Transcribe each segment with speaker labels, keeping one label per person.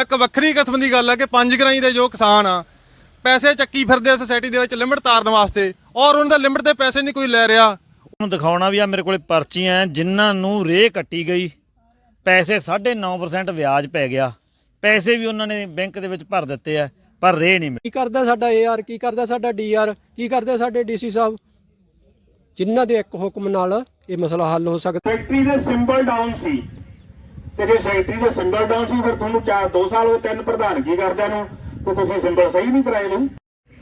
Speaker 1: ਇੱਕ ਵੱਖਰੀ ਕਿਸਮ ਦੀ ਗੱਲ ਹੈ ਕਿ ਪੰਜ ਗਰਾਈ ਦੇ ਜੋ ਕਿਸਾਨ ਆ ਪੈਸੇ ਚੱਕੀ ਫਿਰਦੇ ਆ ਸੋਸਾਇਟੀ ਦੇ ਵਿੱਚ ਲਿਮਟ ਤਾਰਨ ਵਾਸਤੇ ਔਰ ਉਹਨਾਂ ਦਾ ਲਿਮਟ ਦੇ ਪੈਸੇ ਨਹੀਂ ਕੋਈ ਲੈ ਰਿਹਾ।
Speaker 2: ਨੂੰ ਦਿਖਾਉਣਾ ਵੀ ਆ ਮੇਰੇ ਕੋਲੇ ਪਰਚੀਆਂ ਜਿਨ੍ਹਾਂ ਨੂੰ ਰੇ ਕੱਟੀ ਗਈ ਪੈਸੇ 9.5% ਵਿਆਜ ਪੈ ਗਿਆ। ਪੈਸੇ ਵੀ ਉਹਨਾਂ ਨੇ ਬੈਂਕ ਦੇ ਵਿੱਚ ਭਰ ਦਿੱਤੇ ਆ ਪਰ ਰੇ ਨਹੀਂ ਮਿਲੀ।
Speaker 3: ਕੀ ਕਰਦਾ ਸਾਡਾ ਏਆਰ ਕੀ ਕਰਦਾ ਸਾਡਾ ਡੀਆਰ ਕੀ ਕਰਦੇ ਸਾਡੇ ਡੀਸੀ ਸਾਹਿਬ? ਜਿਨ੍ਹਾਂ ਦੇ ਇੱਕ ਹੁਕਮ ਨਾਲ ਇਹ ਮਸਲਾ ਹੱਲ ਹੋ ਸਕਦਾ।
Speaker 4: ਸੈਕਟਰੀ ਦੇ ਸਿੰਬਲ ਡਾਊਨ ਸੀ। ਤੇ ਜੇ ਸੈਕਟਰੀ ਦੇ ਸਿੰਬਲ ਡਾਊਨ ਸੀ ਫਿਰ ਤੁਹਾਨੂੰ 4 2 ਸਾਲ ਹੋ ਤਿੰਨ ਪ੍ਰਧਾਨਗੀ ਕਰਦਿਆਂ ਨੂੰ ਤੇ ਤੁਸੀਂ ਸਿੰਬਲ ਸਹੀ ਨਹੀਂ ਕਰਾਏ ਨੂੰ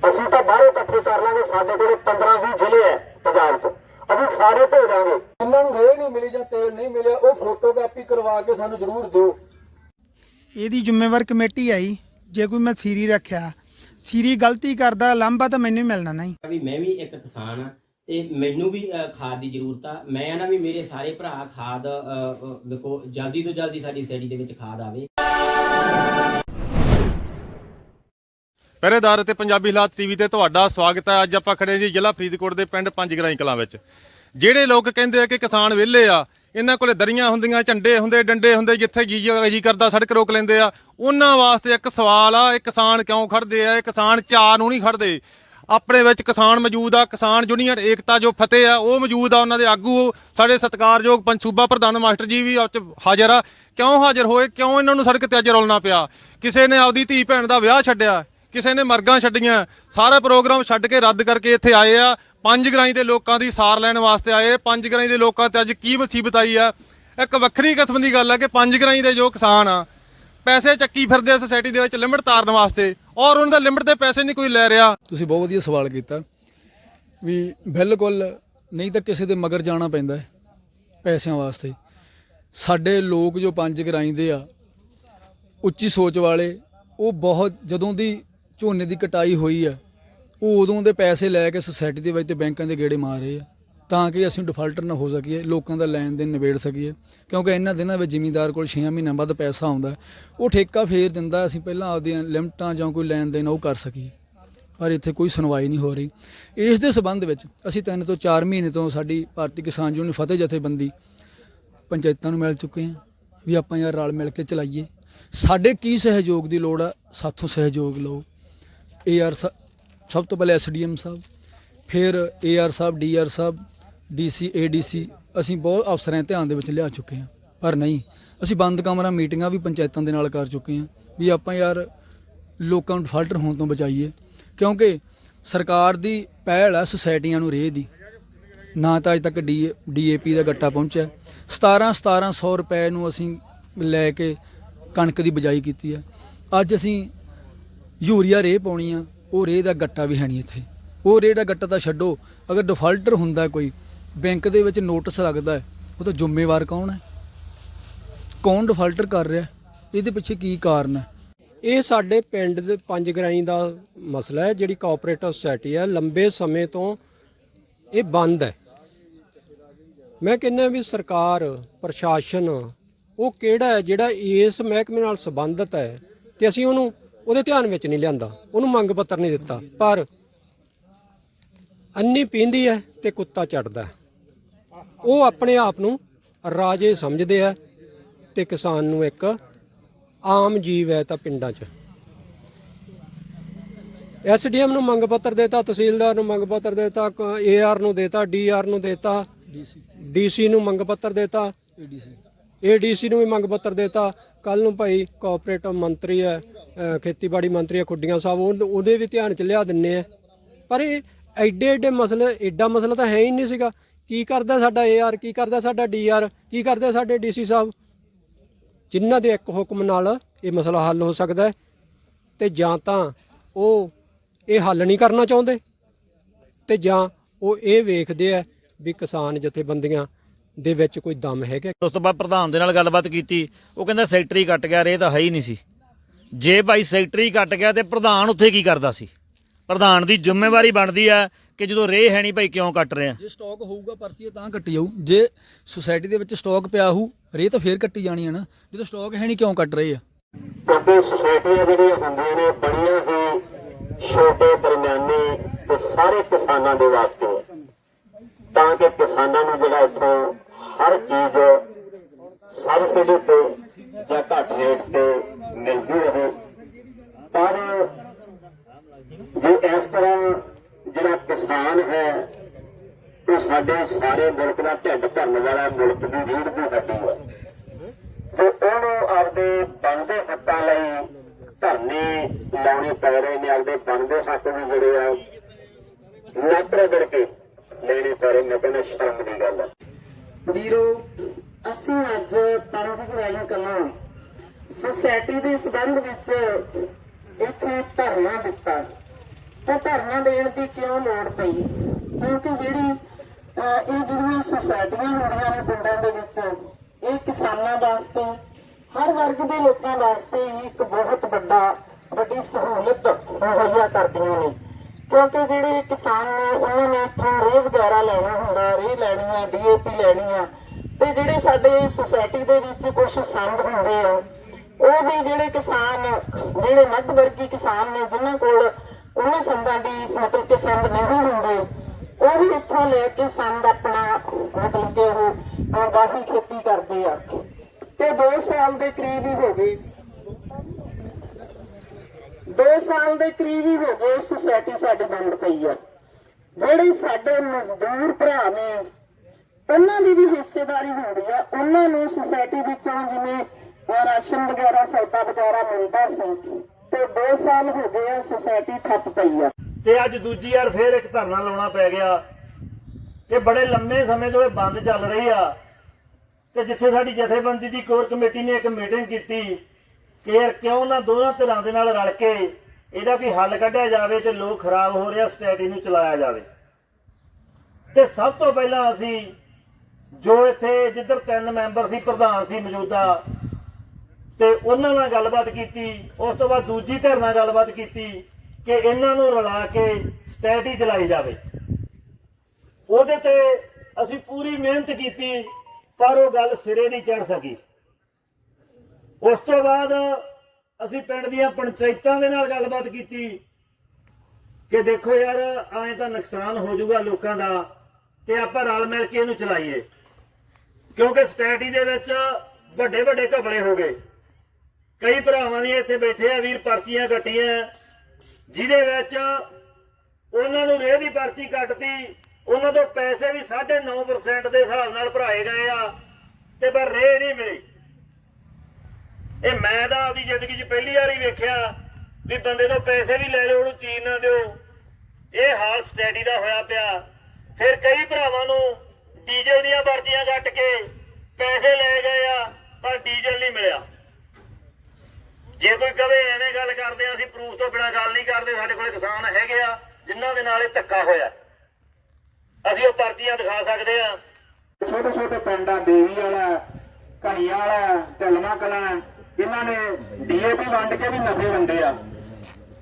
Speaker 4: ਅਸੀਂ ਤਾਂ ਬਾਹਰੋਂ ਇਕੱਠੇ ਕਰ ਲਾਂਗੇ ਸਾਡੇ ਕੋਲੇ 15 20 ਜ਼ਿਲ੍ਹੇ ਹੈ ਪੰਜਾਬ 'ਚ ਅਸੀਂ ਸਾਰੇ ਭੇਜ ਦਾਂਗੇ।
Speaker 3: ਜਿਨ੍ਹਾਂ ਨੂੰ ਰੇ ਨਹੀਂ ਮਿਲੀ ਜਾਂ ਤੇਲ ਨਹੀਂ ਮਿਲਿਆ ਉਹ ਫੋਟੋ ਕਾਪੀ ਕਰਵਾ ਕੇ ਸਾਨੂੰ ਜ਼ਰੂਰ ਦਿਓ।
Speaker 5: ਇਹਦੀ ਜ਼ਿੰਮੇਵਾਰ ਕਮੇਟੀ ਆਈ ਜੇ ਕੋਈ ਮੈਂ ਸੀਰੀ ਰੱਖਿਆ। ਸੀਰੀ ਗਲਤੀ ਕਰਦਾ ਲਾਂਭਾ ਤਾਂ ਮੈਨੂੰ ਹੀ ਮਿਲਣਾ ਨਹੀਂ।
Speaker 6: ਵੀ ਮੈਂ ਵੀ ਇੱਕ ਕਿਸਾਨ ਆ ਤੇ ਮੈਨੂੰ ਵੀ ਖਾਦ ਦੀ ਜ਼ਰੂਰਤ ਆ। ਮੈਂ ਨਾ ਵੀ ਮੇਰੇ ਸਾਰੇ ਭਰਾ ਖਾਦ ਦੇਖੋ ਜਲਦੀ ਤੋਂ ਜਲਦੀ ਸਾਡੀ ਸਟੱਡੀ ਦੇ ਵਿੱਚ ਖਾਦ ਆਵੇ।
Speaker 1: ਪਹਿਰੇਦਾਰ ਅਤੇ ਪੰਜਾਬੀ ਹਾਲਾਤ ਟੀਵੀ ਤੇ ਤੁਹਾਡਾ ਸਵਾਗਤ ਹੈ। ਅੱਜ ਆਪਾਂ ਖੜੇ ਜੀ ਜ਼ਿਲ੍ਹਾ ਫਰੀਦਕੋਟ ਦੇ ਪਿੰਡ ਪੰਜਗਰਾਈ ਕਲਾਂ ਵਿੱਚ। ਜਿਹੜੇ ਲੋਕ ਕਹਿੰਦੇ ਆ ਕਿ ਕਿਸਾਨ ਵਿਹਲੇ ਆ, ਇਹਨਾਂ ਕੋਲੇ ਦਰੀਆਂ ਹੁੰਦੀਆਂ, ਝੰਡੇ ਹੁੰਦੇ, ਡੰਡੇ ਹੁੰਦੇ, ਜਿੱਥੇ ਜੀ ਜੀ ਕਰਦਾ ਸੜਕ ਰੋਕ ਲੈਂਦੇ ਆ। ਉਹਨਾਂ ਵਾਸਤੇ ਇੱਕ ਸਵਾਲ ਆ, ਇਹ ਕਿਸਾਨ ਕਿਉਂ ਖੜਦੇ ਆ? ਇਹ ਕਿਸਾਨ ਚਾਰ ਨੂੰ ਨਹੀਂ ਖੜਦੇ। ਆਪਣੇ ਵਿੱਚ ਕਿਸਾਨ ਮੌਜੂਦ ਆ, ਕਿਸਾਨ ਯੂਨੀਅਨ, ਏਕਤਾ ਜੋ ਫਤਿਹ ਆ, ਉਹ ਮੌਜੂਦ ਆ, ਉਹਨਾਂ ਦੇ ਆਗੂ, ਸਾਡੇ ਸਤਿਕਾਰਯੋਗ ਪੰਸੂਬਾ ਪ੍ਰਧਾਨ ਮਾਸਟਰ ਜੀ ਵੀ ਅੱਜ ਹਾਜ਼ਰ ਆ। ਕਿਉਂ ਹਾਜ਼ਰ ਹੋਏ? ਕਿਉਂ ਇਹਨਾਂ ਨੂੰ ਸੜਕ ਤੇ ਅੱਜ ਰੋਲਣਾ ਪਿਆ? ਕਿਸੇ ਨੇ ਆਪਦੀ ਧੀ ਭੈਣ ਦਾ ਵਿਆਹ ਛੱਡਿਆ, ਕਿਸੇ ਨੇ ਮਰਗਾਂ ਛੱਡੀਆਂ, ਸਾਰਾ ਪ੍ਰੋਗਰਾਮ ਛੱਡ ਕੇ ਰੱਦ ਕਰਕੇ ਇੱਥੇ ਆਏ ਆ। ਪੰਜ ਗਰਾਈ ਦੇ ਲੋਕਾਂ ਦੀ ਸਾਰ ਲੈਣ ਵਾਸਤੇ ਆਏ। ਪੰਜ ਗਰਾਈ ਦੇ ਲੋਕਾਂ ਤੇ ਅੱਜ ਕੀ ਮੁਸੀਬਤ ਆਈ ਆ? ਇੱਕ ਵੱਖਰੀ ਕਿਸਮ ਦੀ ਗੱਲ ਆ ਕਿ ਪੰਜ ਗਰਾਈ ਦੇ ਜੋ ਕਿਸਾਨ ਆ, ਪੈਸੇ ਚੱਕੀ ਫਿਰਦੇ ਆ ਸੋਸਾਇਟੀ ਦੇ ਵਿੱਚ ਲਿਮਟ ਤਾਰਨ ਵਾਸਤੇ। ਔਰ ਉਹਨਾਂ ਦਾ ਲਿਮਟ ਦੇ ਪੈਸੇ ਨਹੀਂ ਕੋਈ ਲੈ ਰਿਹਾ।
Speaker 7: ਤੁਸੀਂ ਬਹੁਤ ਵਧੀਆ ਸਵਾਲ ਕੀਤਾ ਵੀ ਬਿਲਕੁਲ ਨਹੀਂ ਤਾਂ ਕਿਸੇ ਦੇ ਮਗਰ ਜਾਣਾ ਪੈਂਦਾ ਹੈ ਪੈਸਿਆਂ ਵਾਸਤੇ। ਸਾਡੇ ਲੋਕ ਜੋ ਪੰਜ ਕਰਾਈਂਦੇ ਆ, ਉੱਚੀ ਸੋਚ ਵਾਲੇ, ਉਹ ਬਹੁਤ ਜਦੋਂ ਦੀ ਝੋਨੇ ਦੀ ਕਟਾਈ ਹੋਈ ਆ, ਉਹ ਉਦੋਂ ਦੇ ਪੈਸੇ ਲੈ ਕੇ ਸੁਸਾਇਟੀ ਦੇ ਵਿੱਚ ਤੇ ਬੈਂਕਾਂ ਦੇ ਗੇੜੇ ਮਾਰ ਰਹੇ ਆ। ਤਾਂ ਕਿ ਅਸੀਂ ਡਿਫਾਲਟਰ ਨਾ ਹੋ ਸਕੀਏ, ਲੋਕਾਂ ਦਾ ਲੈਣ ਦੇਣ ਨਿਬੇੜ ਸਕੀਏ। ਕਿਉਂਕਿ ਇਹਨਾਂ ਦਿਨਾਂ ਵਿੱਚ ਜ਼ਿਮੀਂਦਾਰ ਕੋਲ 6 ਮਹੀਨਿਆਂ ਬਾਅਦ ਪੈਸਾ ਆਉਂਦਾ ਉਹ ਠੇਕਾ ਫੇਰ ਦਿੰਦਾ ਅਸੀਂ ਪਹਿਲਾਂ ਆਪਦੀਆਂ ਲਿਮਟਾਂ ਜਾਂ ਕੋਈ ਲੈਣ ਦੇਣ ਉਹ ਕਰ ਸਕੀਏ। ਪਰ ਇੱਥੇ ਕੋਈ ਸੁਣਵਾਈ ਨਹੀਂ ਹੋ ਰਹੀ। ਇਸ ਦੇ ਸਬੰਧ ਵਿੱਚ ਅਸੀਂ ਤਿੰਨ ਤੋਂ 4 ਮਹੀਨੇ ਤੋਂ ਸਾਡੀ ਭਾਰਤੀ ਕਿਸਾਨ ਯੂਨੀਅਨ ਫਤਿਹ ਜਥੇਬੰਦੀ ਪੰਚਾਇਤਾਂ ਨੂੰ ਮਿਲ ਚੁੱਕੇ ਹਾਂ। ਵੀ ਆਪਾਂ ਯਾਰ ਰਲ ਮਿਲ ਕੇ ਚਲਾਈਏ। ਸਾਡੇ ਕੀ ਸਹਿਯੋਗ ਦੀ ਲੋੜ ਆ? ਸਾਥੋਂ ਸਹਿਯੋਗ ਲਓ। ਏਆਰ ਸਭ ਤੋਂ ਪਹਿਲੇ ਐਸਡੀਐਮ ਸਾਹਿਬ, ਫਿਰ ਏਆਰ ਸਾਹਿਬ ਡੀਆਰ ਸਾਹਿਬ ਡੀਸੀ, ਏਡੀਸੀ, ਅਸੀਂ ਬਹੁਤ ਅਫਸਰਾਂ ਦੇ ਧਿਆਨ ਦੇ ਵਿੱਚ ਲਿਆ ਚੁੱਕੇ ਹਾਂ, ਪਰ ਨਹੀਂ। ਅਸੀਂ ਬੰਦ ਕਮਰਾ, ਮੀਟਿੰਗਾਂ ਵੀ ਪੰਚਾਇਤਾਂ ਦੇ ਨਾਲ ਕਰ ਚੁੱਕੇ ਹਾਂ, ਵੀ ਆਪਾਂ ਯਾਰ ਲੋਕਾਂ ਨੂੰ ਡਿਫਾਲਟਰ ਹੋਣ ਤੋਂ ਬਚਾਈਏ, ਕਿਉਂਕਿ ਸਰਕਾਰ ਦੀ ਪਹਿਲ ਹੈ ਸੁਸਾਇਟੀਆਂ ਨੂੰ ਰੇਹ ਦੀ। ਨਾ ਤਾਂ ਅਜ ਤੱਕ ਡੀ ਡੀਏਪੀ ਦਾ ਗੱਟਾ ਪਹੁੰਚਿਆ। 17 1700 ਰੁਪਏ ਨੂੰ ਅਸੀਂ ਲੈ ਕੇ ਕਣਕ ਦੀ ਬਜਾਈ ਕੀਤੀ ਹੈ ਅੱਜ ਅਸੀਂ ਯੂਰੀਆ ਰੇਹ ਪਾਉਣੀ ਆ, ਉਹ ਰੇਹ ਦਾ ਗੱਟਾ ਵੀ ਹੈ ਨਹੀਂ ਇੱਥੇ। ਉਹ ਰੇਹ ਦਾ ਗੱਟਾ ਤਾਂ ਛੱਡੋ, ਅਗਰ ਡਿਫਾਲਟਰ ਹੁੰਦਾ ਕੋਈ ਬੈਂਕ ਦੇ ਵਿੱਚ ਨੋਟਿਸ ਲੱਗਦਾ ਹੈ, ਉਹ ਜ਼ਿੰਮੇਵਾਰ ਕੌਣ ਹੈ? ਕੌਣ ਡਿਫਾਲਟਰ ਕਰ ਰਿਹਾ ਇਹਦੇ ਪਿੱਛੇ ਕੀ ਕਾਰਨ ਹੈ?
Speaker 3: ਇਹ ਸਾਡੇ ਪਿੰਡ ਦੇ ਪੰਜ ਗਰਾਈ ਦਾ ਮਸਲਾ ਹੈ, ਜਿਹੜੀ ਕੋਆਪਰੇਟਿਵ ਸੁਸਾਇਟੀ ਹੈ, ਲੰਬੇ ਸਮੇਂ ਤੋਂ ਇਹ ਬੰਦ ਹੈ। ਮੈਂ ਕਹਿੰਦਾ ਵੀ ਸਰਕਾਰ, ਪ੍ਰਸ਼ਾਸਨ, ਉਹ ਕਿਹੜਾ ਹੈ ਜਿਹੜਾ ਇਸ ਮਹਿਕਮੇ ਨਾਲ ਸੰਬੰਧਿਤ ਹੈ ਤੇ ਅਸੀਂ ਉਹਨੂੰ, ਉਹਦੇ ਧਿਆਨ ਵਿੱਚ ਨਹੀਂ ਲਿਆਂਦਾ, ਉਹਨੂੰ ਮੰਗ ਪੱਤਰ ਨਹੀਂ ਦਿੱਤਾ, ਪਰ ਅੰਨੀ ਪੀਂਦੀ ਹੈ ਤੇ ਕੁੱਤਾ ਚੜਦਾ ਉਹ ਆਪਣੇ ਆਪ ਨੂੰ ਰਾਜੇ ਸਮਝਦੇ ਆ ਤੇ ਕਿਸਾਨ ਨੂੰ ਇੱਕ ਆਮ ਜੀਵ ਹੈ ਤਾਂ ਪਿੰਡਾਂ 'ਚ। ਐਸਡੀਐਮ ਨੂੰ ਮੰਗ ਪੱਤਰ ਦੇਤਾ, ਤਹਿਸੀਲਦਾਰ ਨੂੰ ਮੰਗ ਪੱਤਰ ਦੇਤਾ ਏਆਰ ਨੂੰ ਦੇਤਾ ਡੀਆਰ ਨੂੰ ਦੇਤਾ
Speaker 7: ਡੀਸੀ
Speaker 3: ਡੀਸੀ ਨੂੰ ਮੰਗ ਪੱਤਰ ਦੇਤਾ
Speaker 7: ਏਡੀਸੀ
Speaker 3: ਏਡੀਸੀ ਨੂੰ ਵੀ ਮੰਗ ਪੱਤਰ ਦੇਤਾ। ਕੱਲ ਨੂੰ ਭਾਈ ਕੋਆਪਰੇਟਿਵ ਮੰਤਰੀ ਹੈ ਖੇਤੀਬਾੜੀ ਮੰਤਰੀ ਹੈ, ਖੁੱਡੀਆਂ ਸਾਹਿਬ ਉਹਦੇ ਵੀ ਧਿਆਨ ਚ ਲਿਆ ਦਿੰਨੇ ਆ। ਪਰ ਇਹ ਐਡੇ ਐਡੇ ਮਸਲੇ ਐਡਾ ਮਸਲਾ ਤਾਂ ਹੈ ਹੀ ਨਹੀਂ ਸੀਗਾ। ਕੀ ਕਰਦਾ ਸਾਡਾ ਏਆਰ ਕੀ ਕਰਦਾ ਸਾਡਾ ਡੀਆਰ ਕੀ ਕਰਦਾ ਸਾਡੇ ਡੀਸੀ ਸਾਹਿਬ? ਜਿਨ੍ਹਾਂ ਦੇ ਇੱਕ ਹੁਕਮ ਨਾਲ ਇਹ ਮਸਲਾ ਹੱਲ ਹੋ ਸਕਦਾ ਹੈ, ਤੇ ਜਾਂ ਤਾਂ ਉਹ ਇਹ ਹੱਲ ਨਹੀਂ ਕਰਨਾ ਚਾਹੁੰਦੇ, ਤੇ ਜਾਂ ਉਹ ਇਹ ਵੇਖਦੇ ਆ ਵੀ ਕਿਸਾਨ ਜਥੇਬੰਦੀਆਂ ਦੇ ਵਿੱਚ ਕੋਈ ਦਮ ਹੈਗਾ।
Speaker 2: ਉਸ ਤੋਂ ਬਾਅਦ ਪ੍ਰਧਾਨ ਦੇ ਨਾਲ ਗੱਲਬਾਤ ਕੀਤੀ, ਉਹ ਕਹਿੰਦਾ ਸੈਕਟਰੀ ਕੱਟ ਗਿਆ ਰੇ ਤਾਂ ਹੈ ਹੀ ਨਹੀਂ ਸੀ। ਜੇ ਭਾਈ ਸੈਕਟਰੀ ਕੱਟ ਗਿਆ ਤੇ ਪ੍ਰਧਾਨ ਉੱਥੇ ਕੀ ਕਰਦਾ ਸੀ? ਪ੍ਰਧਾਨ ਦੀ ਜ਼ਿੰਮੇਵਾਰੀ ਬਣਦੀ ਆ ਕਿ ਜਦੋਂ ਰੇ ਹੈ ਨਹੀਂ ਭਾਈ ਕਿਉਂ ਕੱਟ ਰਹੇ ਆ?
Speaker 7: ਜੇ ਸਟਾਕ ਹੋਊਗਾ ਪਰਚੀ ਤਾਂ ਕੱਟੀ ਜਾਊ। ਜੇ ਸੁਸਾਇਟੀ ਦੇ ਵਿੱਚ ਸਟਾਕ ਪਿਆ ਹੋਊ ਰੇ ਤਾਂ ਫੇਰ ਕੱਟੀ ਜਾਣੀ ਹੈ ਨਾ। ਜਦੋਂ ਸਟਾਕ ਹੈ ਨਹੀਂ ਕਿਉਂ ਕੱਟ ਰਹੇ ਆ?
Speaker 4: ਕਿਉਂਕਿ ਸੁਸਾਇਟੀਆਂ ਜਿਹੜੀਆਂ ਹੁੰਦੀਆਂ ਨੇ ਬੜੀਆਂ ਹੀ ਛੋਟੇ ਦਰਮਿਆਨੇ ਤੇ ਸਾਰੇ ਕਿਸਾਨਾਂ ਦੇ ਵਾਸਤੇ ਤਾਂ ਕਿ ਕਿਸਾਨਾਂ ਨੂੰ ਜਿਹੜਾ ਇੱਥੋਂ ਹਰ ਚੀਜ਼ ਸਬਸਿਡੀ ਤੇ ਜਾਂ ਘੱਟ ਰੇਟ ਤੇ ਮਿਲਦੀ ਰਹੇ। ਪਰ ਜੇ ਇਸ ਤਰ੍ਹਾਂ ਸਾਡੇ ਸਾਰੇ ਮੁਲਕ ਦਾ ਢਿੱਡ ਭਰਨ ਵਾਲਾ ਮੁਲਕ ਦੀ ਰੀੜ ਦੀ ਹੱਡੀ ਹੈ। ਤੇ ਉਹਨੂੰ ਆਪਦੇ ਬਣਦੇ ਹੱਕਾਂ ਲਈ ਧਰਨੇ ਲਾਉਣੇ ਪੈ ਰਹੇ ਨੇ, ਆਪਦੇ ਬਣਦੇ ਹੱਕ ਵੀ ਜਿਹੜੇ ਆ, ਨੱਤਰੇ ਵਿੜ ਲੈਣੇ ਪੈ ਰਹੇ ਮੈਂ ਕਹਿੰਦਾ ਸ਼ਰਮ ਦੀ ਗੱਲ ਹੈ।
Speaker 8: ਵੀਰੋ, ਅਸੀਂ ਅੱਜ ਪੰਜ ਗਰਾਈ ਕਲਾਂ ਸੁਸਾਇਟੀ ਦੇ ਸਬੰਧ ਵਿੱਚ ਇੱਥੇ ਧਰਨਾ ਦਿੱਤਾ। ਤਾਂ ਧਰਨਾ ਦੇਣ ਦੀ ਕਿਉਂ ਲੋੜ ਪਈ? ਕਿਉਂਕਿ ਜਿਹੜੀ ਅਹ, ਇਹ ਜਿਹੜੀਆਂ ਸੁਸਾਇਟੀਆਂ ਹੁੰਦੀਆਂ ਨੇ ਪਿੰਡਾਂ ਦੇ ਵਿੱਚ ਇਹ ਕਿਸਾਨਾਂ ਵਾਸਤੇ ਹਰ ਵਰਗ ਦੇ ਲੋਕਾਂ ਵਾਸਤੇ ਇੱਕ ਬਹੁਤ ਵੱਡਾ ਵੱਡੀ ਸਹੂਲਤ ਮੁਹੱਈਆ ਕਰਦੀਆਂ ਨੇ। ਕਿਉਂਕਿ ਜਿਹੜੇ ਕਿਸਾਨ ਨੇ ਉਹਨਾਂ ਨੇ ਇੱਥੋਂ ਵਗੈਰਾ ਲੈਣਾ ਹੁੰਦਾ ਰੇਹ ਲੈਣੀ ਆ ਡੀਏਪੀ ਲੈਣੀ ਆ ਤੇ ਜਿਹੜੇ ਸਾਡੇ ਸੁਸਾਇਟੀ ਦੇ ਵਿੱਚ ਕੁਝ ਸੰਦ ਹੁੰਦੇ ਆ ਉਹ ਵੀ ਜਿਹੜੇ ਕਿਸਾਨ ਜਿਹੜੇ ਮੱਧ ਵਰਗੀ ਕਿਸਾਨ ਨੇ ਜਿਨ੍ਹਾਂ ਕੋਲ ਉਹਨਾਂ ਸੰਦਾਂ ਦੀ ਮਤਲਬ ਕਿ ਸੰਦ ਨਹੀਂ ਹੁੰਦੇ। ਉਹ ਵੀ ਇੱਥੋਂ ਲੈ ਕੇ ਸੰਦ ਆਪਣਾ ਮਤਲਬ ਕਿ ਉਹ ਅਹ, ਖੇਤੀ ਕਰਦੇ ਆ। ਤੇ 2 ਸਾਲ ਦੇ ਕਰੀਬ ਹੀ ਹੋ ਗਏ। 2 ਸਾਲ ਦੇ ਕਰੀਬ ਹੀ ਹੋ ਗਏ ਸੁਸਾਇਟੀ ਸਾਡੀ ਬੰਦ ਪਈ ਆ। ਜਿਹੜੇ ਸਾਡੇ ਮਜ਼ਦੂਰ ਭਰਾ ਨੇ ਉਹਨਾਂ ਦੀ ਵੀ ਹਿੱਸੇਦਾਰੀ ਹੁੰਦੀ ਆ। ਉਹਨਾਂ ਨੂੰ ਸੁਸਾਇਟੀ ਵਿੱਚੋਂ ਜਿਵੇਂ ਰਾਸ਼ਨ ਵਗੈਰਾ ਸੌਦਾ ਵਗੈਰਾ ਮਿਲਦਾ ਸੀ। ਤੇ 2 ਸਾਲ ਹੋ ਗਏ ਆ ਸੁਸਾਇਟੀ ਠੱਪ ਪਈ ਆ।
Speaker 2: ਤੇ ਅੱਜ ਦੂਜੀ ਵਾਰ ਫੇਰ ਇੱਕ ਧਰਨਾ ਲਾਉਣਾ ਪੈ ਗਿਆ। ਕਿ ਬੜੇ ਲੰਮੇ ਸਮੇਂ ਤੋਂ ਇਹ ਬੰਦ ਚੱਲ ਰਹੀ ਆ। ਤੇ ਜਿੱਥੇ ਸਾਡੀ ਜਥੇਬੰਦੀ ਦੀ ਕੋਰ ਕਮੇਟੀ ਨੇ ਇੱਕ ਮੀਟਿੰਗ ਕੀਤੀ, ਕਿ ਯਾਰ ਕਿਉਂ ਨਾ ਦੋਨਾਂ ਧਿਰਾਂ ਦੇ ਨਾਲ ਰਲ ਕੇ ਇਹਦਾ ਵੀ ਹੱਲ ਕੱਢਿਆ ਜਾਵੇ ਤੇ ਲੋਕ ਖਰਾਬ ਹੋ ਰਿਹਾ ਸਟੇਟੀ ਨੂੰ ਚਲਾਇਆ ਜਾਵੇ। ਤੇ ਸਭ ਤੋਂ ਪਹਿਲਾਂ ਅਸੀਂ ਜੋ ਇੱਥੇ ਜਿੱਧਰ ਤਿੰਨ ਮੈਂਬਰ ਸੀ, ਪ੍ਰਧਾਨ ਸੀ ਮੌਜੂਦਾ ਤੇ ਉਹਨਾਂ ਨਾਲ ਗੱਲਬਾਤ ਕੀਤੀ, ਉਸ ਤੋਂ ਬਾਅਦ ਦੂਜੀ ਧਿਰ ਨਾਲ ਗੱਲਬਾਤ ਕੀਤੀ ਕਿ ਇਹਨਾਂ ਨੂੰ ਰਲਾ ਕੇ ਸਟੈਟੀ ਚਲਾਈ ਜਾਵੇ। ਉਹਦੇ ਤੇ ਅਸੀਂ ਪੂਰੀ ਮਿਹਨਤ ਕੀਤੀ, ਪਰ ਉਹ ਗੱਲ ਸਿਰੇ ਨਹੀਂ ਚੜ ਸਕੀ। ਉਸ ਤੋਂ ਬਾਅਦ ਅਸੀਂ ਪਿੰਡ ਦੀਆਂ ਪੰਚਾਇਤਾਂ ਦੇ ਨਾਲ ਗੱਲਬਾਤ ਕੀਤੀ ਕਿ ਦੇਖੋ ਯਾਰ ਐਂ ਤਾਂ ਨੁਕਸਾਨ ਹੋ ਜਾਊਗਾ ਲੋਕਾਂ ਦਾ ਤੇ ਆਪਾਂ ਰਲ ਮਿਲ ਕੇ ਇਹਨੂੰ ਚਲਾਈਏ। ਕਿਉਂਕਿ ਸਟੈਟੀ ਦੇ ਵਿੱਚ ਵੱਡੇ ਵੱਡੇ ਘਪਲੇ ਹੋ ਗਏ। ਕਈ ਭਰਾਵਾਂ ਦੀਆਂ ਇੱਥੇ ਬੈਠੇ ਆ, ਵੀਰ ਪਰਚੀਆਂ ਕੱਟੀਆਂ। ਜਿਹਦੇ ਵਿੱਚ ਉਹਨਾਂ ਨੂੰ ਰੇਹ ਦੀ ਪਰਚੀ ਕੱਟਤੀ, ਉਹਨਾਂ ਤੋਂ ਪੈਸੇ ਵੀ 9.5% ਦੇ ਹਿਸਾਬ ਨਾਲ ਭਰਾਏ ਗਏ ਆ, ਤੇ ਪਰ ਰੇਹ ਨਹੀਂ ਮਿਲੀ। ਇਹ ਮੈਂ ਤਾਂ ਆਪਦੀ ਜ਼ਿੰਦਗੀ 'ਚ ਪਹਿਲੀ ਵਾਰ ਹੀ ਵੇਖਿਆ ਵੀ ਬੰਦੇ ਤੋਂ ਪੈਸੇ ਵੀ ਲੈ ਲਿਓ, ਉਹਨੂੰ ਚੀਨ ਨਾ ਦਿਓ। ਇਹ ਹਾਲ ਸਟੈਡੀ ਦਾ ਹੋਇਆ ਪਿਆ। ਫਿਰ ਕਈ ਭਰਾਵਾਂ ਨੂੰ ਡੀਜ਼ਲ ਦੀਆਂ ਵਰਦੀਆਂ ਕੱਟ ਕੇ ਪੈਸੇ ਲੈ ਗਏ ਆ, ਪਰ ਡੀਜ਼ਲ ਨਹੀਂ ਮਿਲਿਆ। ਜੇ ਕੋਈ ਕਵੇ ਐਵੇਂ ਗੱਲ ਕਰਦੇ ਆ, ਅਸੀਂ ਪ੍ਰੂਫ ਤੋਂ ਬਿਨਾਂ ਗੱਲ ਨਹੀਂ ਕਰਦੇ, ਸਾਡੇ ਕੋਲੇ ਕਿਸਾਨ ਹੈਗੇ ਆ, ਜਿਨ੍ਹਾਂ ਦੇ ਨਾਲ ਇਹ ਧੱਕਾ ਹੋਇਆ। ਅਸੀਂ ਉਹ ਪਰਚੀਆਂ ਦਿਖਾ ਸਕਦੇ ਆ।
Speaker 4: ਛੋਟੇ ਛੋਟੇ ਪਿੰਡਾਂ, ਦੇਵੀ ਵਾਲਾ ਘਣੀਆਂ ਵਾਲਾ ਢਲਮਾ ਕਲਾਂ, ਇਹਨਾਂ ਨੇ ਡੀਏਪੀ ਵੰਡ ਕੇ ਵੀ ਨਫੇ ਵੰਡੇ ਆ।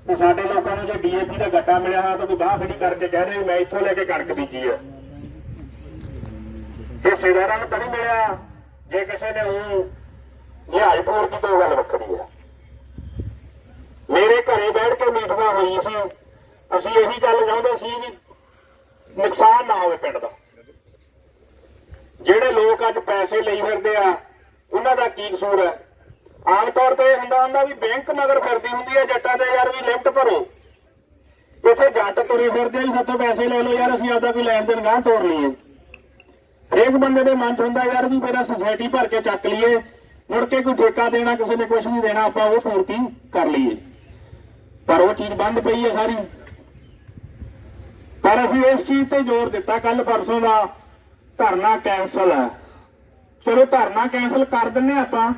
Speaker 4: ਤੇ ਸਾਡੇ ਲੋਕਾਂ ਨੂੰ ਜੇ ਡੀਏਪੀ ਦਾ ਗੱਟਾ ਮਿਲਿਆ ਹੋਇਆ ਤਾਂ ਕੋਈ ਬਾਹ ਫੜੀ ਕਰਕੇ ਕਹਿ ਰਹੇ ਮੈਂ ਇੱਥੋਂ ਲੈ ਕੇ ਕਣਕ ਬੀਜੀ ਆ। ਹਿੱਸੇਦਾਰਾਂ ਨੂੰ ਤਾਂ ਨਹੀਂ ਮਿਲਿਆ। ਜੇ ਕਿਸੇ ਨੇ ਉਹ ਲਿਹਾਜ਼ ਪੂਰ ਕੀਤੀ ਉਹ ਗੱਲ ਵੱਖਰੀ ਆ ਮੇਰੇ ਘਰੇ ਬੈਠ ਕੇ ਮੀਟਿੰਗ ਸੀ। ਅਸੀਂ ਇਹੀ ਗੱਲ ਚਾਹੁੰਦੇ ਸੀ ਵੀ ਨੁਕਸਾਨ ਨਾ ਹੋਵੇ ਪਿੰਡ ਦਾ। ਜਿਹੜੇ ਲੋਕ ਅੱਜ ਪੈਸੇ ਲਈ ਫਿਰਦੇ ਆ, ਉਹਨਾਂ ਦਾ ਕੀ ਕਸੂਰ ਹੈ? ਆਮ ਤੌਰ ਤੇ ਇਹ ਹੁੰਦਾ ਹੁੰਦਾ ਵੀ ਬੈਂਕ ਮਗਰ ਫਿਰਦੀ ਹੁੰਦੀ ਹੈ ਜੱਟਾਂ ਦੇ ਯਾਰ ਵੀ ਲਿਮਟ ਭਰੋ। ਇੱਥੇ ਜੱਟ ਤੁਰੇ ਫਿਰਦੇ ਆ ਵੀ ਸਾਥੋਂ ਪੈਸੇ ਲੈ ਲਓ ਯਾਰ, ਅਸੀਂ ਆਪਦਾ ਕੋਈ ਲੈਣ ਦੇਣ ਗਾਂ ਤੋਰ ਲਈਏ। ਹਰੇਕ ਬੰਦੇ ਦੇ ਮਨ 'ਚ ਹੁੰਦਾ ਯਾਰ ਵੀ ਪਹਿਲਾਂ ਸੁਸਾਇਟੀ ਭਰ ਕੇ ਚੱਕ ਲਈਏ, ਮੁੜ ਕੇ ਕੋਈ ਠੇਕਾ ਦੇਣਾ, ਕਿਸੇ ਨੇ ਕੁਝ ਨਹੀਂ ਦੇਣਾ, ਆਪਾਂ ਉਹ ਪੂਰਤੀ ਕਰ ਲਈਏ। ਪਰ ਉਹ ਚੀਜ਼ ਬੰਦ ਪਈ ਹੈ ਸਾਰੀ। ਪਰ ਅਸੀਂ ਇਸ ਚੀਜ਼ ਤੇ ਜ਼ੋਰ ਦਿੱਤਾ ਕੱਲ ਪਰਸੋਂ ਦਾ, ਧਰਨਾ ਕੈਂਸਲ ਹੈ। ਚਲੋ ਧਰਨਾ ਕੈਂਸਲ ਕਰ ਦਿੰਨੇ ਆਪਾਂ,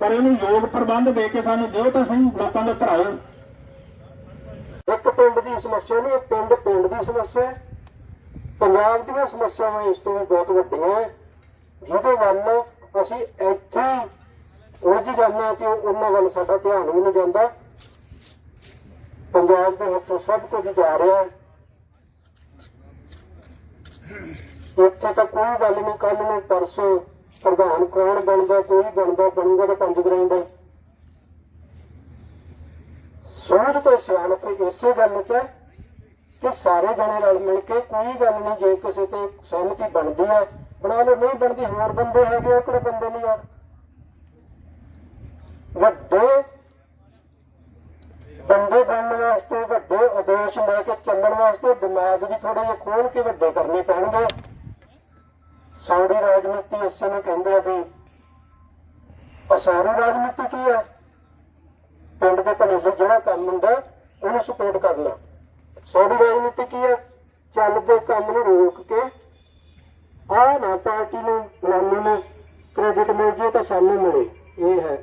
Speaker 4: ਪਰ ਇਹਨੂੰ ਯੋਗ ਪ੍ਰਬੰਧ ਦੇ ਕੇ ਸਾਨੂੰ ਦਿਓ ਤਾਂ ਸਹੀ, ਲੋਕਾਂ ਦੇ ਭਰਾਓ। ਇੱਕ ਪਿੰਡ ਦੀ ਸਮੱਸਿਆ ਨਹੀਂ, ਇਹ ਪਿੰਡ ਪਿੰਡ ਦੀ ਸਮੱਸਿਆ ਪੰਜਾਬ ਦੀਆਂ ਸਮੱਸਿਆਵਾਂ ਇਸ ਤੋਂ ਵੀ ਬਹੁਤ ਵੱਡੀਆਂ ਜਿਹਦੇ ਵੱਲ ਅਸੀਂ ਇੱਥੇ ਉਲਝ ਜਾਂਦੇ ਹਾਂ ਕਿ ਉਹਨਾਂ ਵੱਲ ਸਾਡਾ ਧਿਆਨ ਵੀ ਨਹੀਂ ਜਾਂਦਾ। ਪੰਜਾਬ ਦੇ ਹੱਥੋਂ ਸਭ ਕੁਝ ਜਾ ਰਿਹਾ ਹੈ। ਇੱਥੇ ਤਾਂ ਕੋਈ ਗੱਲ ਨਹੀਂ ਕੱਲ ਨੂੰ ਪਰਸੋਂ ਪ੍ਰਧਾਨ ਕੌਣ ਬਣਦਾ, ਕੋਈ ਬਣਦਾ, ਬਣੂਗਾ ਤਾਂ ਪੰਜ ਗ੍ਰਾਮ ਦਾ। ਸੋਚ ਤੇ ਸਿਆਣਪ ਇਸੇ ਗੱਲ 'ਚ ਕਿ ਸਾਰੇ ਜਣੇ ਰਲ ਮਿਲ ਕੇ ਕੋਈ ਗੱਲ ਨਹੀਂ, ਜੇ ਕਿਸੇ ਤੇ ਸਹਿਮਤੀ ਬਣਦੀ ਹੈ, ਬਣਾ ਲਓ, ਨਹੀਂ ਬਣਦੀ ਹੋਰ ਬੰਦੇ ਹੈਗੇ ਉਹ ਕਿਹੜੇ ਬੰਦੇ ਵਾਸਤੇ ਦਿਮਾਗ ਵੀ ਥੋੜਾ ਜਿਹਾ ਖੋਲ ਕੇ ਵੱਡੇ ਕਰਨੇ ਪੈਣਗੇ। ਸਾਡੀ ਰਾਜਨੀਤੀ ਇਸੇ ਨੂੰ ਕਹਿੰਦੇ ਆ ਵੀ ਅਸਾਰੀ ਰਾਜਨੀਤੀ ਕੀ ਹੈ ਪਿੰਡ ਦੇ ਭਲੇ ਜਿਹੜਾ ਕੰਮ ਹੁੰਦਾ, ਉਹਨੂੰ ਸਪੋਰਟ ਕਰਨਾ। ਸਾਡੀ ਰਾਜਨੀਤੀ ਕੀ ਹੈ ਚੱਲਦੇ ਕੰਮ ਨੂੰ ਰੋਕ ਕੇ ਆ ਨਾ ਪਾਰਟੀ ਨੂੰ ਫਲਾਣੇ ਨੂੰ ਕ੍ਰੈਡਿਟ ਮਿਲ ਜੇ ਤਾਂ ਸਾਨੂੰ ਮਿਲੇ, ਇਹ ਹੈ।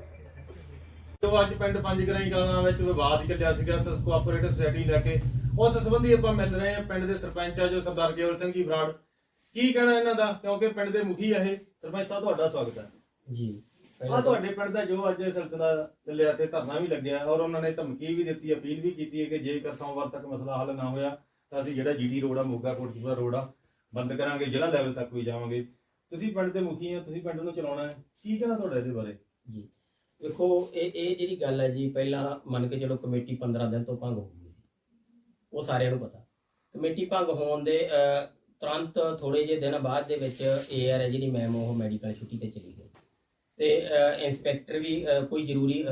Speaker 1: ਜੋ ਅੱਜ ਪਿੰਡ ਪੰਜ ਗਰਾਈ ਕਲਾਂ ਵਿੱਚ ਵਿਵਾਦ ਚੱਲਿਆ ਸੀਗਾ ਕੋਆਪਰੇਟਿਵ ਸੋਸਾਇਟੀ ਲੈ ਕੇ ਉਸ ਸੰਬੰਧੀ ਆਪਾਂ ਮਿਲ ਰਹੇ ਹਾਂ ਪਿੰਡ ਦੇ ਸਰਪੰਚ ਆ ਜੋ ਸਰਦਾਰ ਕੇਵਲ ਸਿੰਘ ਜੀ ਬਰਾੜ। ਕੀ ਕਹਿਣਾ ਇਹਨਾਂ ਦਾ? ਕਿਉਂਕਿ ਪਿੰਡ ਦੇ ਮੁਖੀ ਆ ਇਹ। ਸਰਪੰਚ ਸਾਹਿਬ ਤੁਹਾਡਾ ਸਵਾਗਤ ਹੈ।
Speaker 6: ਜੀ।
Speaker 1: ਆ ਤੁਹਾਡੇ ਪਿੰਡ ਦਾ ਜੋ ਅੱਜ ਸਿਲਸਿਲਾ ਚੱਲਿਆ ਤੇ ਧਰਨਾ ਵੀ ਲੱਗਿਆ ਔਰ ਉਹਨਾਂ ਨੇ ਧਮਕੀ ਵੀ ਦਿੱਤੀ ਅਪੀਲ ਵੀ ਕੀਤੀ ਹੈ ਕਿ ਜੇਕਰ ਸੋਮਵਾਰ ਤੱਕ ਮਸਲਾ ਹੱਲ ਨਾ ਹੋਇਆ ਤਾਂ ਅਸੀਂ ਜਿਹੜਾ ਜੀਟੀ ਰੋਡ ਆ ਮੋਗਾ ਕੋਟਕਪੂਰਾ ਰੋਡ ਆ ਬੰਦ ਕਰਾਂਗੇ ਜ਼ਿਲ੍ਹਾ ਲੈਵਲ ਤੱਕ ਵੀ ਜਾਵਾਂਗੇ। ਤੁਸੀਂ ਪਿੰਡ ਦੇ ਮੁਖੀ ਆ ਤੁਸੀਂ ਪਿੰਡ ਨੂੰ ਚਲਾਉਣਾ ਹੈ। ਕੀ ਕਹਿਣਾ ਤੁਹਾਡਾ ਇਹਦੇ ਬਾਰੇ?
Speaker 6: ਜੀ। ਦੇਖੋ ਇਹ ਇਹ ਜਿਹੜੀ ਗੱਲ ਹੈ ਜੀ ਪਹਿਲਾਂ ਮੰਨ ਕੇ ਚਲੋ ਕਮੇਟੀ 15 ਦਿਨ ਤੋਂ ਭੰਗ ਹੋ ਗਈ। ਉਹ ਸਾਰਿਆਂ ਨੂੰ ਪਤਾ। ਕਮੇਟੀ ਭੰਗ ਹੋਣ ਦੇ ਤੁਰੰਤ ਥੋੜੇ ਜਿਹੇ ਦਿਨ ਬਾਅਦ ਦੇ ਵਿੱਚ ਏਆਰ ਹੈ ਜਿਹੜੀ ਮੈਮ ਉਹ ਮੈਡੀਕਲ ਛੁੱਟੀ ਤੇ ਚਲੀ ਗਈ। ਤੇ ਅਹ, ਇੰਸਪੈਕਟਰ ਵੀ ਕੋਈ ਜ਼ਰੂਰੀ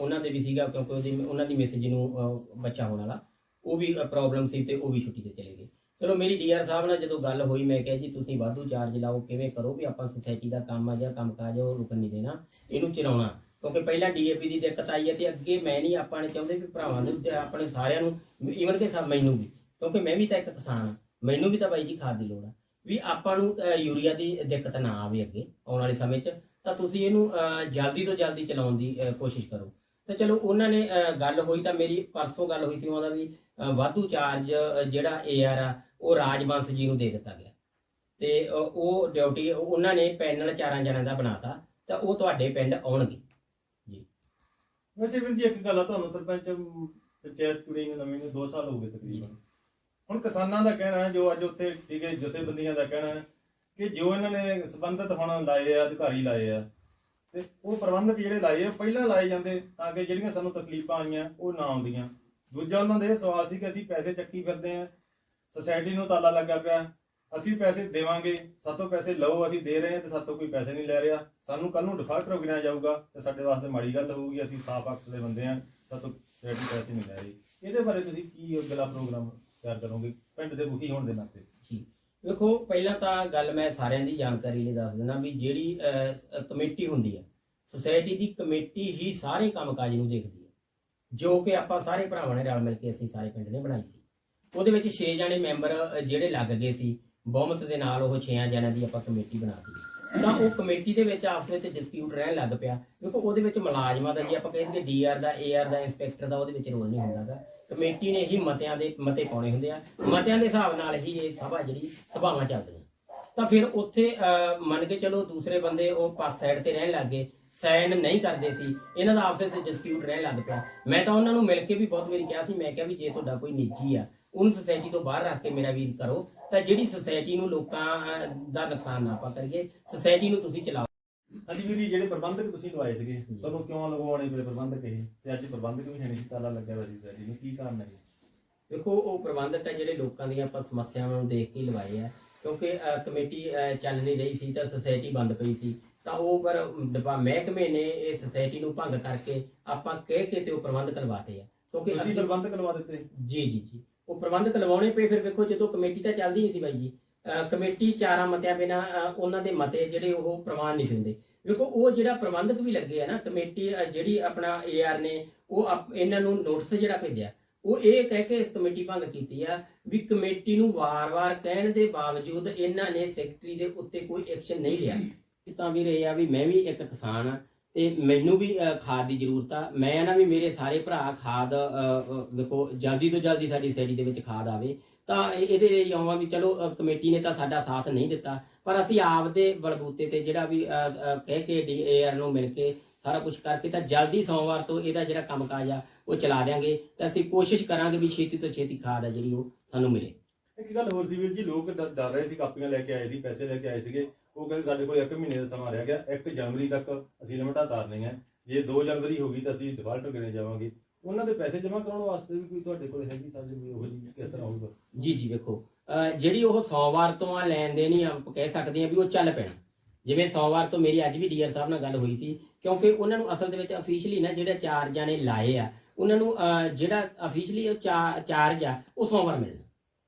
Speaker 6: ਉਹਨਾਂ ਦੇ ਵੀ ਸੀਗਾ ਕਿਉਂਕਿ ਉਹਦੀ ਉਹਨਾਂ ਦੀ ਮੈਸੇਜ ਨੂੰ ਬੱਚਾ ਹੋਣ ਵਾਲਾ। ਉਹ ਵੀ ਪ੍ਰੋਬਲਮ ਸੀ ਤੇ ਉਹ ਵੀ ਛੁੱਟੀ ਤੇ ਚਲੇ ਗਏ। ਚਲੋ ਮੇਰੀ ਡੀਆਰ ਸਾਹਿਬ ਨਾਲ ਜਦੋਂ ਗੱਲ ਹੋਈ ਮੈਂ ਕਿਹਾ ਜੀ ਤੁਸੀਂ ਵਾਧੂ ਚਾਰਜ ਲਾਓ ਕਿਵੇਂ ਕਰੋ ਵੀ ਆਪਾਂ ਸੁਸਾਇਟੀ ਦਾ ਕੰਮ ਆ ਜਾਂ ਕੰਮਕਾਜ ਆ ਉਹ ਰੁਕਣ ਨਹੀਂ ਦੇਣਾ। ਇਹਨੂੰ ਚਲਾਉਣਾ। ਕਿਉਂਕਿ ਪਹਿਲਾਂ ਡੀਏਪੀ ਦੀ ਦਿੱਕਤ ਆਈ ਹੈ ਤੇ ਅੱਗੇ ਮੈਂ ਨਹੀਂ ਆਪਾਂ ਨੇ ਚਾਹੁੰਦੇ ਵੀ ਭਰਾਵਾਂ ਨੂੰ ਤੇ ਆਪਣੇ ਸਾਰਿਆਂ ਨੂੰ ਈਵਨ ਕਿ ਸਭ ਮੈਨੂੰ ਵੀ ਕਿਉਂਕਿ ਮੈਂ ਵੀ ਤਾਂ ਇੱਕ ਕਿਸਾਨ ਹਾਂ। ਮੈਨੂੰ ਵੀ ਤਾਂ ਬਾਈ ਜੀ ਖਾਦ ਦੀ ਲੋੜ ਆ। ਵੀ ਆਪਾਂ ਨੂੰ ਯੂਰੀਆ ਦੀ ਦਿੱਕਤ ਨਾ ਆਵੇ ਅੱਗੇ ਆਉਣ ਵਾਲੇ ਸਮੇਂ 'ਚ ਤਾਂ ਤੁਸੀਂ ਇਹਨੂੰ ਜਲਦੀ ਤੋਂ ਜਲਦੀ ਚਲਾਉਣ ਦੀ ਕੋਸ਼ਿਸ਼ ਕਰੋ। ਤੇ ਚਲੋ ਉਹਨਾਂ ਨੇ ਗੱਲ ਹੋਈ ਤਾਂ ਮੇਰੀ ਪਰਸੋਂ ਗੱਲ ਹੋਈ ਸੀ ਉਹਦਾ ਵੀ ਵਾਧੂ ਚਾਰਜ ਅਹ, ਜਿਹੜਾ ਏਆਰ ਆ ਉਹ ਰਾਜਵੰਸ਼ ਜੀ ਨੂੰ ਦੇ ਦਿੱਤਾ ਗਿਆ। ਤੇ ਉਹ ਡਿਊਟੀ ਉਹਨਾਂ ਨੇ ਪੈਨਲ ਚਾਰਾਂ ਜਣਾਂ ਦਾ ਬਣਾਤਾ ਤਾਂ ਉਹ ਤੁਹਾਡੇ ਪਿੰਡ ਆਉਣਗੇ।
Speaker 1: ਵੈਸੇ ਵੀਰ ਜੀ ਇੱਕ ਗੱਲ ਆ ਤੁਹਾਨੂੰ ਸਰਪੰਚ, ਪੰਚਾਇਤ ਕੁੜੀ ਨੂੰ ਨਵੀਂ ਨੂੰ 2 ਸਾਲ ਹੋ ਗਏ ਤਕਰੀਬਨ। ਹੁਣ ਕਿਸਾਨਾਂ ਦਾ ਕਹਿਣਾ ਹੈ, ਜੋ ਅੱਜ ਉੱਥੇ ਸੀਗੇ, ਜਥੇਬੰਦੀਆਂ ਦਾ ਕਹਿਣਾ ਹੈ ਕਿ ਜੋ ਇਹਨਾਂ ਨੇ ਸਬੰਧਤ ਹੁਣ ਲਾਏ ਆ, ਅਧਿਕਾਰੀ ਲਾਏ ਆ, ਤੇ ਉਹ ਪ੍ਰਬੰਧਕ ਜਿਹੜੇ ਲਾਏ ਆ, ਪਹਿਲਾਂ ਲਾਏ ਜਾਂਦੇ ਤਾਂ ਕਿ ਜਿਹੜੀਆਂ ਸਾਨੂੰ ਤਕਲੀਫਾਂ ਆਈਆਂ, ਉਹ ਨਾ ਆਉਂਦੀਆਂ। ਦੂਜਾ ਉਹਨਾਂ ਦੇ ਇਹ ਸਵਾਲ ਸੀ ਕਿ ਅਸੀਂ ਪੈਸੇ ਚੱਕੀ ਫਿਰਦੇ ਆ ਸੋਸਾਇਟੀ ਨੂੰ ਤਾਲਾ ਲੱਗਾ ਪਿਆ ਅਸੀਂ ਪੈਸੇ ਦੇਵਾਂਗੇ, ਸਾਤੋਂ ਪੈਸੇ ਲਓ, ਅਸੀਂ ਦੇ ਰਹੇ ਹਾਂ ਤੇ ਸਾਤੋਂ ਕੋਈ ਪੈਸੇ ਨਹੀਂ ਲੈ ਰਿਹਾ। ਸਾਨੂੰ ਕੱਲ ਨੂੰ ਡਿਫਾਲਟਰ ਗਿਣਿਆ ਜਾਊਗਾ ਤੇ ਸਾਡੇ ਵਾਸਤੇ ਮਾੜੀ ਗੱਲ ਹੋਊਗੀ, ਅਸੀਂ ਸਾਫ਼ ਅਕਸ ਦੇ ਬੰਦੇ ਹਾਂ, ਸਾਤੋਂ ਸੋਸਾਇਟੀ ਪੈਸੇ ਨਹੀਂ ਲੈ ਰਹੀ। ਇਹਦੇ ਬਾਰੇ ਤੁਸੀਂ ਕੀ ਅਗਲਾ ਪ੍ਰੋਗਰਾਮ ਤਿਆਰ ਕਰੋਗੇ? ਪਿੰਡ ਦੇ ਮੁਖੀ ਹੋਣ ਦੇ ਨਾਤੇ।
Speaker 6: ਜੀ। ਵੇਖੋ ਪਹਿਲਾਂ ਤਾਂ ਗੱਲ ਮੈਂ ਸਾਰਿਆਂ ਦੀ ਜਾਣਕਾਰੀ ਲਈ ਦੱਸ ਦਿੰਦਾ ਵੀ ਜਿਹੜੀ ਕਮੇਟੀ ਹੁੰਦੀ ਹੈ ਸੁਸਾਇਟੀ ਦੀ ਕਮੇਟੀ ਹੀ ਸਾਰੇ ਕੰਮਕਾਜ ਨੂੰ ਦੇਖਦੀ ਹੈ ਜੋ ਕਿ ਆਪਾਂ ਸਾਰੇ ਭਰਾਵਾਂ ਨੇ ਰਲ ਮਿਲ ਕੇ ਅਸੀਂ ਸਾਰੇ ਪਿੰਡ ਨੇ ਬਣਾਈ ਸੀ। ਉਹਦੇ ਵਿੱਚ 6 ਜਣੇ ਮੈਂਬਰ ਜਿਹੜੇ ਲੱਗ ਗਏ ਸੀ। ਬਹੁਮਤ ਦੇ ਨਾਲ ਉਹ 6 ਜਣਿਆਂ ਦੀ ਆਪਾਂ ਕਮੇਟੀ ਬਣਾਤੀ ਤਾਂ ਉਹ ਕਮੇਟੀ ਦੇ ਵਿੱਚ ਆਪਸ ਵਿੱਚ ਡਿਸਪਿਊਟ ਰਹਿਣ ਲੱਗ ਪਿਆ ਦੇਖੋ ਉਹਦੇ ਵਿੱਚ ਮੁਲਾਜ਼ਮਾਂ ਦਾ ਜੇ ਆਪਾਂ ਕਹਿੰਦੇ ਡੀਆਰ ਦਾ ਏਆਰ ਦਾ ਇੰਸਪੈਕਟਰ ਦਾ ਉਹਦੇ ਵਿੱਚ ਰੋਲ ਨਹੀਂ ਹੁੰਦਾਗਾ ਕਮੇਟੀ ਨੇ ਹੀ ਮਤਿਆਂ ਦੇ ਮਤੇ ਪਾਉਣੇ ਹੁੰਦੇ ਆ। ਮਤਿਆਂ ਦੇ ਹਿਸਾਬ ਨਾਲ ਹੀ ਇਹ ਸਭਾ ਜਿਹੜੀ ਸਭਾਵਾਂ ਚੱਲਦੀਆਂ। ਤਾਂ ਫਿਰ ਉੱਥੇ ਅਹ, ਮੰਨ ਕੇ ਚਲੋ ਦੂਸਰੇ ਬੰਦੇ ਉਹ ਪਾਸ ਸਾਈਡ ਤੇ ਰਹਿਣ ਲੱਗੇ ਸਾਈਨ ਨਹੀਂ ਕਰਦੇ ਸੀ ਇਹਨਾਂ ਦਾ ਆਪਸ ਵਿੱਚ ਡਿਸਪਿਊਟ ਰਹਿਣ ਲੱਗ ਪਿਆ। ਮੈਂ ਤਾਂ ਉਹਨਾਂ ਨੂੰ ਮਿਲ ਕੇ ਵੀ ਬਹੁਤ ਵਾਰੀ ਕਿਹਾ ਸੀ ਮੈਂ ਕਿਹਾ ਵੀ ਜੇ ਤੁਹਾਡਾ ਕੋਈ ਨਿੱਜੀ ਆ ਉਹਨੂੰ ਸੋਸਾਇਟੀ ਤੋਂ ਬਾਹਰ ਰੱਖ ਕੇ ਮੇਰਾ ਵੀਰ ਕਰੋ ਤਾਂ ਜਿਹੜੀ ਸੁਸਾਇਟੀ ਨੂੰ ਲੋਕਾਂ ਦਾ ਨੁਕਸਾਨ ਨਾ ਆਪਾਂ ਕਰੀਏ ਸੁਸਾਇਟੀ ਨੂੰ ਤੁਸੀਂ ਚਲਾਓ।
Speaker 1: ਹਾਂਜੀ ਵੀਰ ਜੀ ਜਿਹੜੇ ਪ੍ਰਬੰਧਕ ਤੁਸੀਂ ਲਵਾਏ ਸੀਗੇ ਤੁਹਾਨੂੰ ਕਿਉਂ ਲਗਵਾਉਣੇ ਪਏ ਪ੍ਰਬੰਧਕ ਇਹ? ਤੇ ਅੱਜ ਪ੍ਰਬੰਧਕ ਵੀ ਹੈ ਨਹੀਂ ਤਾਲਾ ਲੱਗਿਆ ਹੋਇਆ ਸੀ ਸੋਸਾਇਟੀ ਨੂੰ ਕੀ ਕਾਰਨ ਹੈ?
Speaker 6: ਦੇਖੋ ਉਹ ਪ੍ਰਬੰਧਕ ਹੈ ਜਿਹੜੇ ਲੋਕਾਂ ਦੀਆਂ ਆਪਾਂ ਸਮੱਸਿਆਵਾਂ ਨੂੰ ਦੇਖ ਕੇ ਲਵਾਏ ਆ ਕਿਉਂਕਿ ਕਮੇਟੀ ਚੱਲ ਨਹੀਂ ਰਹੀ ਸੀ ਤਾਂ ਸੁਸਾਇਟੀ ਬੰਦ ਪਈ ਸੀ। ਤਾਂ ਉਹ ਪਰ ਡਿਪਾ- ਮਹਿਕਮੇ ਨੇ ਇਹ ਸੁਸਾਇਟੀ ਨੂੰ ਭੰਗ ਕਰਕੇ ਆਪਾਂ ਕਹਿ ਕੇ ਤੇ ਉਹ ਪ੍ਰਬੰਧਕ ਲਵਾਤੇ ਆ। ਕਿਉਂਕਿ
Speaker 1: ਤੁਸੀਂ ਪ੍ਰਬੰਧਕ ਲਵਾ ਦਿੱਤੇ?
Speaker 6: ਜੀ ਜੀ ਜੀ। ਉਹ ਪ੍ਰਬੰਧਕ ਲਵਾਉਣੇ ਪਏ, ਫਿਰ ਵੇਖੋ ਜਦੋਂ ਕਮੇਟੀ ਤਾਂ ਚੱਲਦੀ ਨਹੀਂ ਸੀ ਬਾਈ ਜੀ। ਕਮੇਟੀ ਚਾਰਾਂ ਮਤਿਆਂ ਬਿਨਾ ਉਹਨਾਂ ਦੇ ਮਤੇ ਜਿਹੜੇ ਉਹ ਪ੍ਰਵਾਨ ਨਹੀਂ ਹੁੰਦੇ। ਵੇਖੋ, ਉਹ ਜਿਹੜਾ ਪ੍ਰਬੰਧਕ ਵੀ ਲੱਗੇ ਆ ਨਾ, ਕਮੇਟੀ ਜਿਹੜੀ ਆਪਣਾ ਏਆਰ ਨੇ, ਉਹ ਇਹਨਾਂ ਨੂੰ ਨੋਟਿਸ ਜਿਹੜਾ ਭੇਜਿਆ, ਉਹ ਇਹ ਕਹਿ ਕੇ ਇਸ ਕਮੇਟੀ ਭੰਗ ਕੀਤੀ ਆ ਵੀ ਕਮੇਟੀ ਨੂੰ ਵਾਰ-ਵਾਰ ਕਹਿਣ ਦੇ ਬਾਵਜੂਦ ਇਹਨਾਂ ਨੇ ਸੈਕਟਰੀ ਦੇ ਉੱਤੇ ਕੋਈ ਐਕਸ਼ਨ ਨਹੀਂ ਲਿਆ। ਤਾਂ ਵੀ ਰਹੇ ਆ ਵੀ ਮੈਂ ਵੀ ਇੱਕ ਕਿਸਾਨ ਆ ਤੇ ਮੈਨੂੰ ਵੀ ਖਾਦ ਦੀ ਜ਼ਰੂਰਤ ਆ। ਮੈਂ ਨਾ ਵੀ ਮੇਰੇ ਸਾਰੇ ਭਰਾ ਖਾਦ ਦੇਖੋ ਜਲਦੀ ਤੋਂ ਜਲਦੀ ਸਾਡੀ ਸੈਡੀ ਦੇ ਵਿੱਚ ਖਾਦ ਆਵੇ। ਤਾਂ ਇਹਦੇ ਲਈ ਆਵਾਂ ਵੀ ਚਲੋ ਕਮੇਟੀ ਨੇ ਤਾਂ ਸਾਡਾ ਸਾਥ ਨਹੀਂ ਦਿੱਤਾ। ਪਰ ਅਸੀਂ ਆਪ ਦੇ ਬਲਬੂਤੇ ਤੇ ਜਿਹੜਾ ਵੀ ਅਹ, ਅਹ, ਕਹਿ ਕੇ ਡੀਏਆਰ ਨੂੰ ਮਿਲ ਕੇ ਸਾਰਾ ਕੁਝ ਕਰਕੇ ਤਾਂ ਜਲਦੀ ਸੋਮਵਾਰ ਤੋਂ ਇਹਦਾ ਜਿਹੜਾ ਕੰਮਕਾਜ ਆ ਉਹ ਚਲਾ ਦਿਆਂਗੇ। ਤਾਂ ਅਸੀਂ ਕੋਸ਼ਿਸ਼ ਕਰਾਂਗੇ ਵੀ ਛੇਤੀ ਤੋਂ ਛੇਤੀ ਖਾਦ ਆ ਜਿਹੜੀ ਉਹ ਸਾਨੂੰ ਮਿਲੇ।
Speaker 1: ਇੱਕ ਗੱਲ ਹੋਰ ਸੀ ਵੀਰ ਜੀ ਲੋਕ ਡਰ ਰਹੇ ਸੀ ਕਾਪੀਆਂ ਲੈ ਕੇ ਆਏ ਸੀ ਪੈਸੇ ਲੈ ਕੇ ਆਏ ਸੀਗੇ। ਉਹ ਕਹਿੰਦੇ ਸਾਡੇ ਕੋਲ 1 ਮਹੀਨੇ ਦਾ ਸਮਾਂ ਰਹਿ ਗਿਆ 1 ਜਨਵਰੀ ਤੱਕ ਅਸੀਂ ਲਿਮਟਾਂ ਤਾਰਨੀ ਜੇ 2 ਜਨਵਰੀ ਹੋ ਗਈ ਤਾਂ ਅਸੀਂ ਡਿਫਾਲਟ ਗਿਣੇ ਜਾਵਾਂਗੇ। ਉਹਨਾਂ ਦੇ ਪੈਸੇ ਜਮ੍ਹਾਂ ਕਰਾਉਣ ਵਾਸਤੇ ਵੀ ਕੋਈ ਤੁਹਾਡੇ ਕੋਲ ਹੈਗੀ ਸਾਡੀ ਵੀ ਉਹ ਜਿਹੀ ਕਿਸ ਤਰ੍ਹਾਂ ਹੋਊਗਾ?
Speaker 6: ਜੀ ਜੀ, ਵੇਖੋ। ਜਿਹੜੀ ਉਹ ਸੋਮਵਾਰ ਤੋਂ ਆ ਲੈਣ ਦੇਣ ਹੀ ਆਪਾਂ ਕਹਿ ਸਕਦੇ ਆ ਵੀ ਉਹ ਚੱਲ ਪੈਣਾ। ਜਿਵੇਂ ਸੋਮਵਾਰ ਤੋਂ ਮੇਰੀ ਅੱਜ ਵੀ ਡੀਆਰ ਸਾਹਿਬ ਨਾਲ ਗੱਲ ਹੋਈ ਸੀ, ਕਿਉਂਕਿ ਉਹਨਾਂ ਨੂੰ ਅਸਲ ਦੇ ਵਿੱਚ ਅਫੀਸ਼ੀਅਲੀ ਨਾ ਜਿਹੜੇ ਚਾਰ ਜਾਣੇ ਲਾਏ ਆ, ਉਹਨਾਂ ਨੂੰ ਜਿਹੜਾ ਅਫੀਸ਼ੀਅਲੀ ਉਹ ਚਾਰਜ ਆ, ਉਹ ਸੋਮਵਾਰ ਮਿਲਣਾ।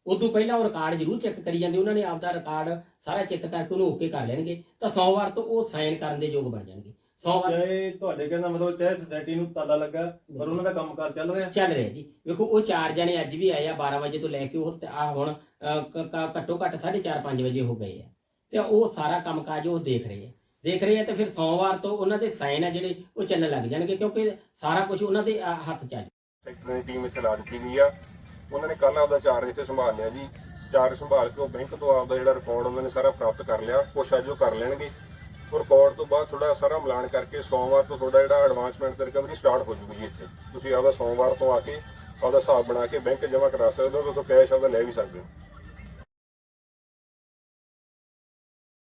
Speaker 6: ਉਦੋਂ ਪਹਿਲਾਂ ਉਹ ਰਿਕਾਰਡ ਜ਼ਰੂਰ ਚੈੱਕ ਕਰੀ ਜਾਂਦੇ ਉਹਨਾਂ ਨੇ ਆਪਦਾ ਰਿਕਾਰਡ ਸਾਰਾ ਚੈੱਕ ਕਰਕੇ ਉਹਨੂੰ ਓਕੇ ਕਰ ਲੈਣਗੇ। ਤਾਂ ਸੋਮਵਾਰ ਤੋਂ ਉਹ ਸਾਈਨ ਕਰਨ ਦੇ ਯੋਗ ਬਣ ਜਾਣਗੇ। ਸੋਮਵਾਰ
Speaker 1: ਚਾਹੇ ਤੁਹਾਡੇ ਕਹਿੰਦਾ ਮਤਲਬ ਚਾਹੇ ਸੋਸਾਇਟੀ ਨੂੰ ਤਾਲਾ ਲੱਗਾ ਪਰ ਉਹਨਾਂ ਦਾ ਕੰਮਕਾਰ ਚੱਲ ਰਿਹਾ?
Speaker 6: ਚੱਲ ਰਿਹਾ ਜੀ। ਵੇਖੋ ਉਹ ਚਾਰ ਜਣੇ ਅੱਜ ਵੀ ਆਏ ਆ 12 ਵਜੇ ਤੋਂ ਲੈ ਕੇ ਉਹ ਆ ਹੁਣ ਅਹ, ਕ- ਕ- ਘੱਟੋ ਘੱਟ 4:30 5 ਵਜੇ ਹੋ ਗਏ ਆ। ਤੇ ਉਹ ਸਾਰਾ ਕੰਮਕਾਜ ਉਹ ਦੇਖ ਰਹੇ ਆ। ਦੇਖ ਰਹੇ ਆ ਤੇ ਫਿਰ ਸੋਮਵਾਰ ਤੋਂ ਉਹਨਾਂ ਦੇ ਸਾਈਨ ਆ ਜਿਹੜੇ ਉਹ ਚੱਲਣ ਲੱਗ ਜਾਣਗੇ ਕਿਉਂਕਿ ਸਾਰਾ ਕੁਝ ਉਹਨਾਂ ਦੇ ਹੱਥ ਚ ਆ
Speaker 9: ਸੈਕਟਰ ਦੀ ਟੀਮ ਇੱਥੇ ਲਾ ਦਿੱਤੀ ਗਈ ਆ। ਉਹਨਾਂ ਨੇ ਕੱਲ ਆਪਦਾ ਚਾਰਜ ਇੱਥੇ ਸੰਭਾਲ ਲਿਆ ਜੀ। ਚਾਰਜ ਸੰਭਾਲ ਕੇ ਉਹ ਬੈਂਕ ਤੋਂ ਆਪਦਾ ਜਿਹੜਾ ਰਿਕਾਰਡ ਉਹਨਾਂ ਨੇ ਸਾਰਾ ਪ੍ਰਾਪਤ ਕਰ ਲਿਆ, ਕੁਛ ਅੱਜ ਉਹ ਕਰ ਲੈਣਗੇ। ਉਹ ਰਿਕਾਰਡ ਤੋਂ ਬਾਅਦ ਥੋੜਾ ਸਾਰਾ ਮਿਲਾਨ ਕਰਕੇ ਸੋਮਵਾਰ ਤੋਂ ਤੁਹਾਡਾ ਜਿਹੜਾ ਐਡਵਾਂਸਮੈਂਟ ਤੇ ਰਿਕਵਰੀ ਸਟਾਰਟ ਹੋ ਜੂਗੀ ਇੱਥੇ। ਤੁਸੀਂ ਆਪਦਾ ਸੋਮਵਾਰ ਤੋਂ ਆ ਕੇ ਆਪਦਾ ਹਿਸਾਬ ਬਣਾ ਕੇ ਬੈਂਕ ਜਮ੍ਹਾਂ ਕਰਾ ਸਕਦੇ ਹੋ, ਤੇ ਉੱਥੋਂ ਕੈਸ਼ ਆਪਦਾ ਲੈ ਵੀ ਸਕਦੇ ਹੋ।